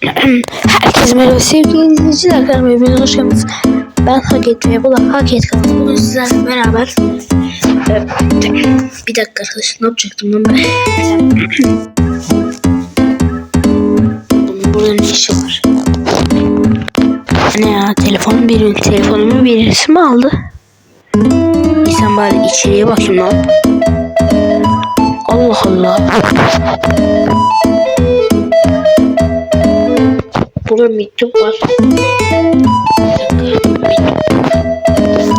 Herkese merhaba sevgili izleyiciler kanalıma hepiniz hoş geldiniz. Ben Haket ve bu da Haket kanalı. Bugün sizlerle beraber Ee, bir dakika arkadaşlar ne yapacaktım lan ben? Burada ne işi var? Ne ya telefon bir telefonumu birisi mi aldı? İnsan bari içeriye bakayım lan. Allah Allah. Burada mektup var.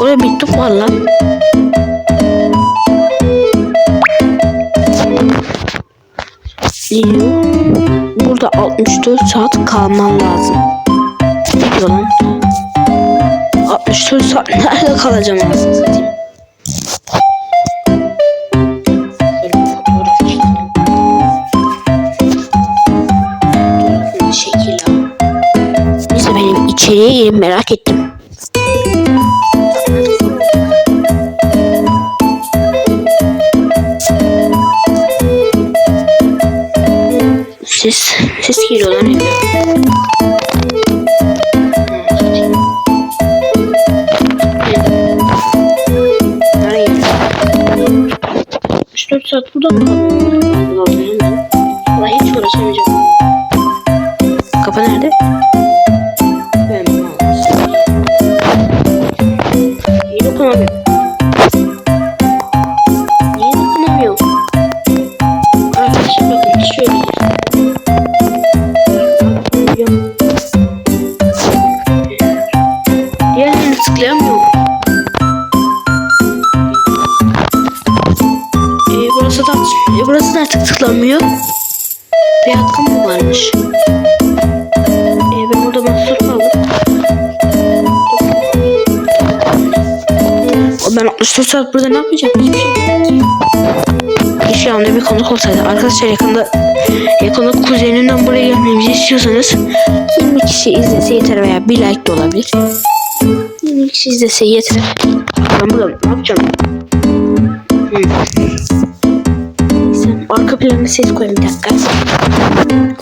Burada mektup var lan. Burada 64 saat kalman lazım. Ne diyor lan? 64 saat nerede kalacağım anasını satayım? İçeriye gireyim merak ettim. Ses, ses geliyor lan. Gidiyor? 64 saat burada mı 64 saat burada ne yapacağım? Hiçbir şey. Keşke yanımda bir konuk olsaydı. Arkadaşlar yakında yakında kuzenimden buraya gelmemizi istiyorsanız 20 kişi izlese yeter veya bir like de olabilir. 20 kişi izlese yeter. Ben burada ne yapacağım? Neyse, arka planına ses koyayım bir dakika.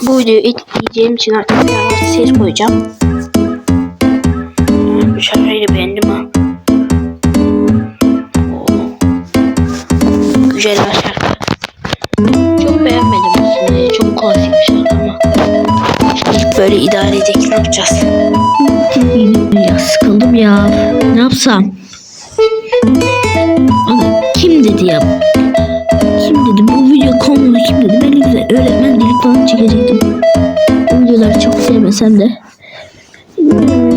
Bu videoyu editleyeceğim için arka planına ses koyacağım. Aga, kim dedi ya? Kim dedi? Bu video konulu kim dedi? Ben güzel öğretmen dili falan çekecektim. Bu videoları çok sevmesem de.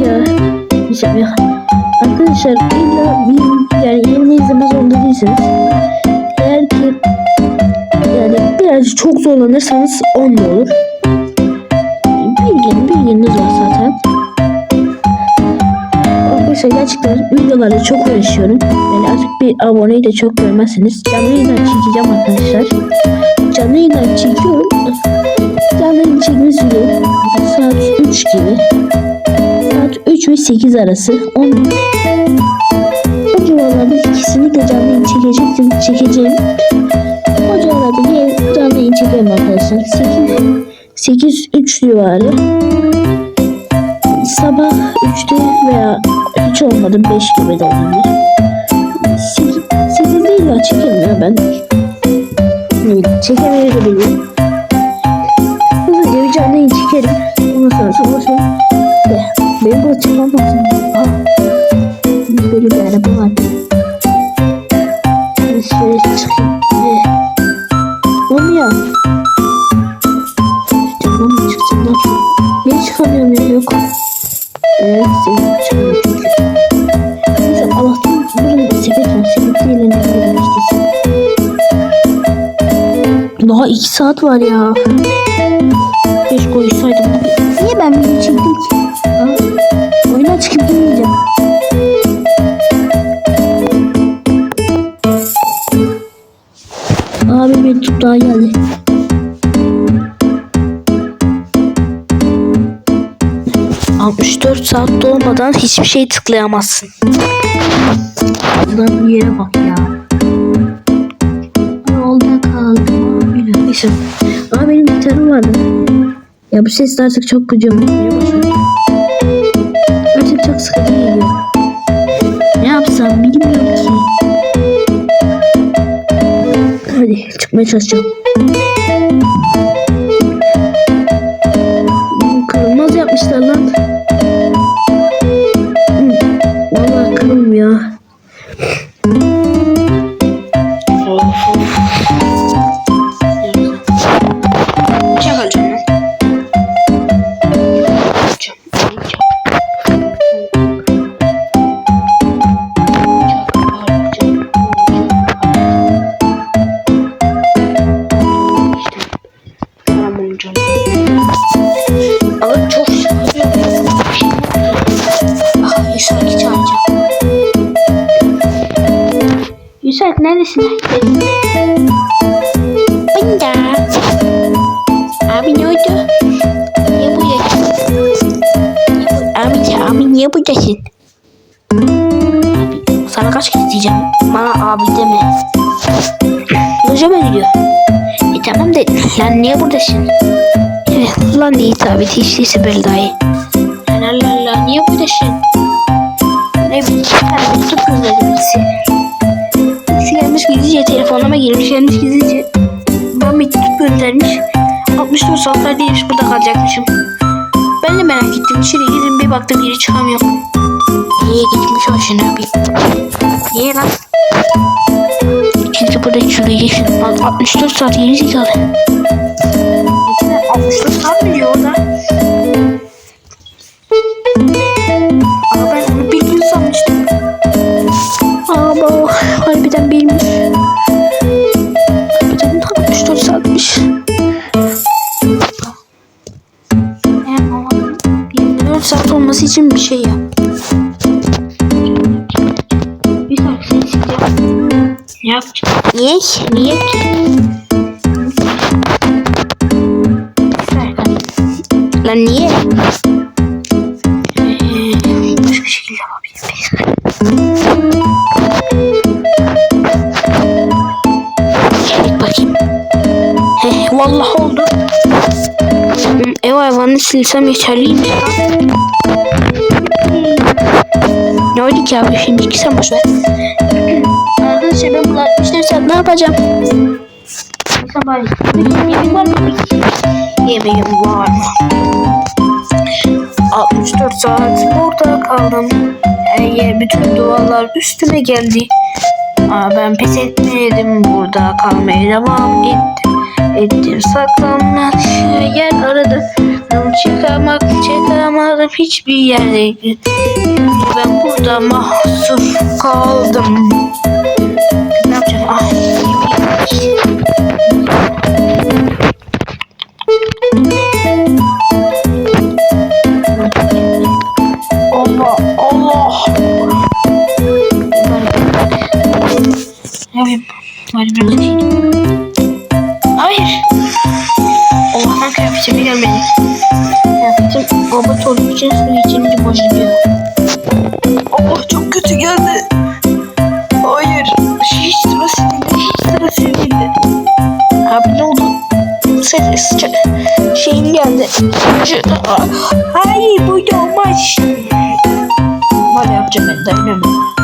Ya. Mesela ya. Arkadaşlar illa bir yani yerini izlemek zorunda değilsiniz. Eğer ki yani birazcık çok zorlanırsanız 10 da olur. Bilgin, bilginiz var Arkadaşlar gerçekten videolarda çok uğraşıyorum. Yani artık bir aboneyi de çok görmezsiniz. Canlı yayınlar çekeceğim arkadaşlar. Canlı yayınlar çekiyorum. Canlı yayın çekme sürüyor. Saat 3 gibi. Saat 3 ve 8 arası. 10 o civarlarda kesinlikle canlı yayın çekecektim. Çekeceğim. O civarlarda canlı yayın çekerim arkadaşlar. 8 8 3 civarı sabah 3'te veya hiç olmadı 5 gibi de olabilir. 8, 8 değil ya çekerim ya ben. Evet, çekemeyebilirim. Hızlıca bir canlı yayın çekerim. Ondan sonra sonra sonra. De, benim bu çıkmam lazım. Aa, böyle bir araba var. Şöyle çıkayım. Saat var ya. Keşke koysaydım. Niye ben video çektim ki? Ha? Oyuna çıkıp girmeyeceğim. Abi mektup daha geldi. ...64 saat dolmadan hiçbir şey tıklayamazsın. Buradan bir yere bak ya. Neyse. Aa benim gitarım vardı. Ya bu ses artık çok başladı. Artık çok sıkıcı geliyor. Ne yapsam bilmiyorum ki. Hadi çıkmaya çalışacağım. Neredesin? Bunda. Abi ne oldu? Niye buradasın? Abi, abi sana kaç kez diyeceğim? Bana abi deme. Mı gidiyor? E tamam da lan niye buradasın? Evet lan iyi tabi değilse böyle daha iyi. Lan Allah Allah niye buradasın? Ne bileyim ben tutup gözledim birisi. Gizlice telefonuma girmiş gelmiş gizlice. Ben bir tutup göndermiş. 64 saatler değilmiş burada kalacakmışım. Ben de merak ettim. İçeri girdim bir baktım geri çıkamıyorum. Niye gitmiş hoşuna bir? Niye lan? Çünkü burada çürüyeceksin. Lan 64 saat geri zekalı. Ne 64 saat mi diyor orada? Bir. Lan niye? Başka şekilde yapabilirim. Vallahi oldu. Hmm, Ev hayvanını silsem yeterliymiş. Ne oldu ki abi şimdi sen boş ver. Arkadaşlar ben bunu 64 saat ne yapacağım? Bari yemeğim var mı? Yemeğim var mı? 64 saat burada kaldım. Her yer bütün duvarlar üstüme geldi. Aa, ben pes etmedim burada kalmaya devam ettim. Ettim saklanmak yer aradım. Ama Çıkamak çıkamadım hiçbir yerdeydi. Ben burada mahsur kaldım. Ne yapacağım? Ah, Allah Allah. Ne yapayım? Hadi Ses. Şeyim geldi. Hayır bu olmaz. Var yapacağım ben dayanamıyorum.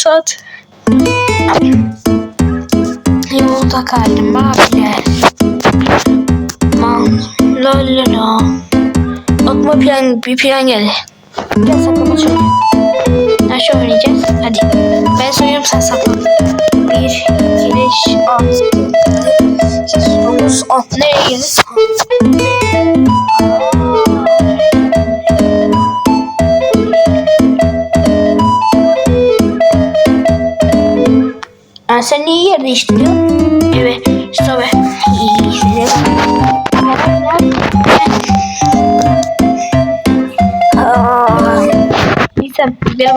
Saat. Yolda kaldım abiler. Man, la la la. Aklıma plan, bir plan geldi. Gel saklamaç oynayalım. Nasıl oynayacağız? Hadi.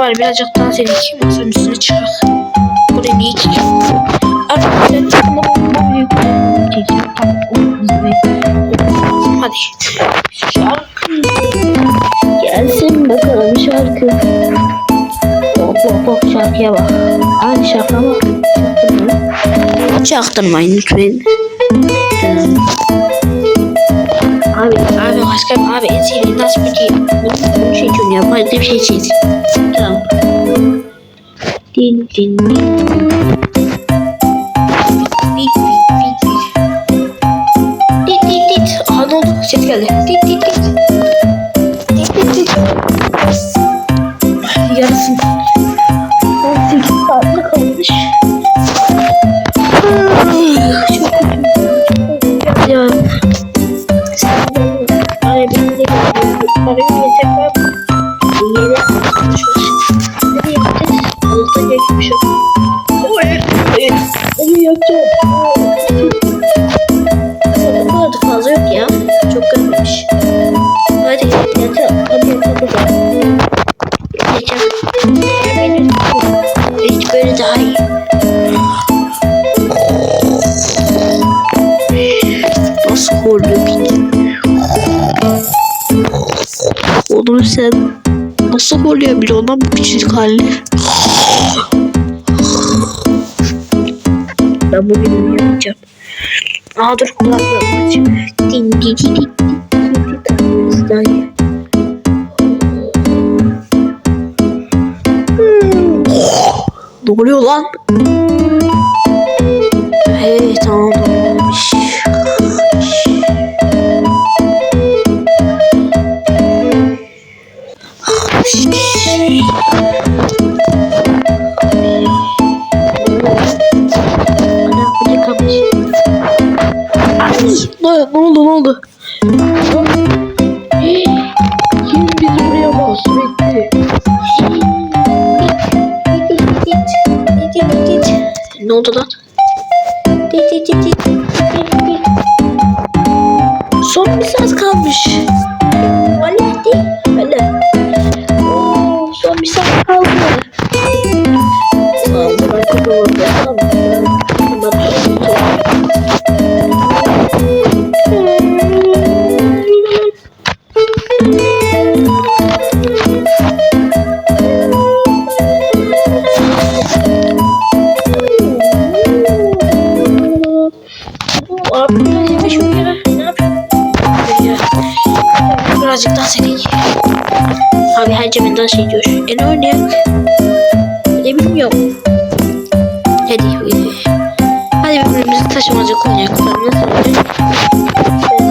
Var birazcık dans edelim. Sonra üstüne çıkak. Buraya niye çıkıyor? Arkadaşlar çıkma bu büyük. Hadi. Şarkı. Gelsin bakalım şarkı. Hop hop hop şarkıya bak. Hadi şarkı bak. Çaktırma. Çaktırmayın lütfen. Abi, başka abi en sevdiğin nasıl bir şey? Bunu, şey için ya. Bir şey çiz. Tamam. Din din din. Nasıl horluyor bile ondan bu küçük hali. Ben bu videoyu yapacağım. Aa dur kulaklarımı açayım. Din di di di di di di di Ne oluyor lan? Hey tamam ne ne, oldu ne oldu? Kim bizi buraya mahsur etti? Ne oldu lan? Dans ediyor. E ne oynayak? Ne bilmiyorum. Hadi. Hadi birbirimizi taşımacı. Ben nasıl oynayayım?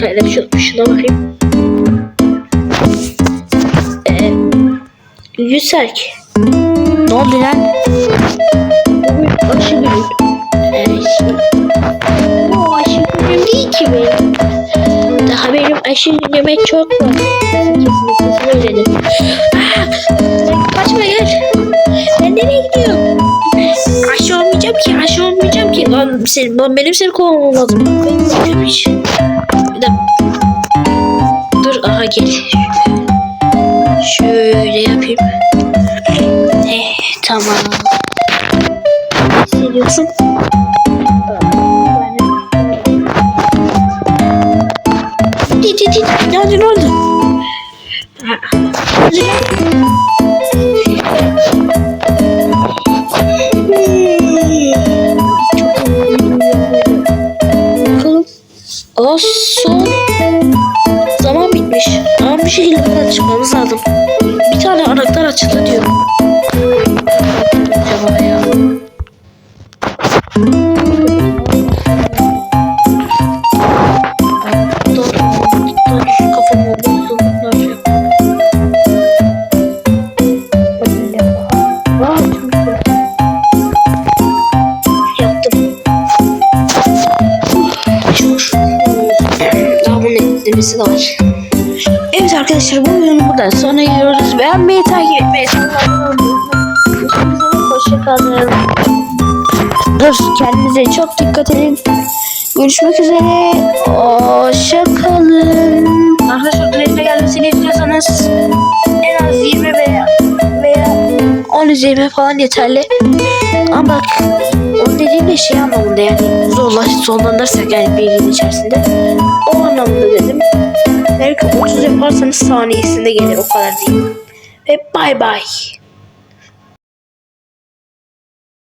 Hele şu, şuna bakayım. Ee, Yüzerk. Ne oldu lan? Aşı günü. Ee, bu aşı günüm değil ki benim. Daha benim aşı günüme çok var. Kesinlikle kesin öyledir. Ah, kaçma gel. Ben nereye gidiyorum? Aşı olmayacağım ki, aşı olmayacağım ki. Lan, senin, lan benim seni kovmam lazım. Ben gideceğim hiç. Gel. Şöyle yapayım. Eh, tamam. Ne Dur kendinize çok dikkat edin. Görüşmek üzere. Hoşçakalın. Arkadaşlar resme gelmesini istiyorsanız en az 20 veya veya 10 izleme falan yeterli. Ama bak o dediğim de şey anlamında yani zorlaş zorlanırsak yani bilginin içerisinde o anlamda dedim. Belki 30 yaparsanız saniyesinde gelir o kadar değil. Ve bay bay.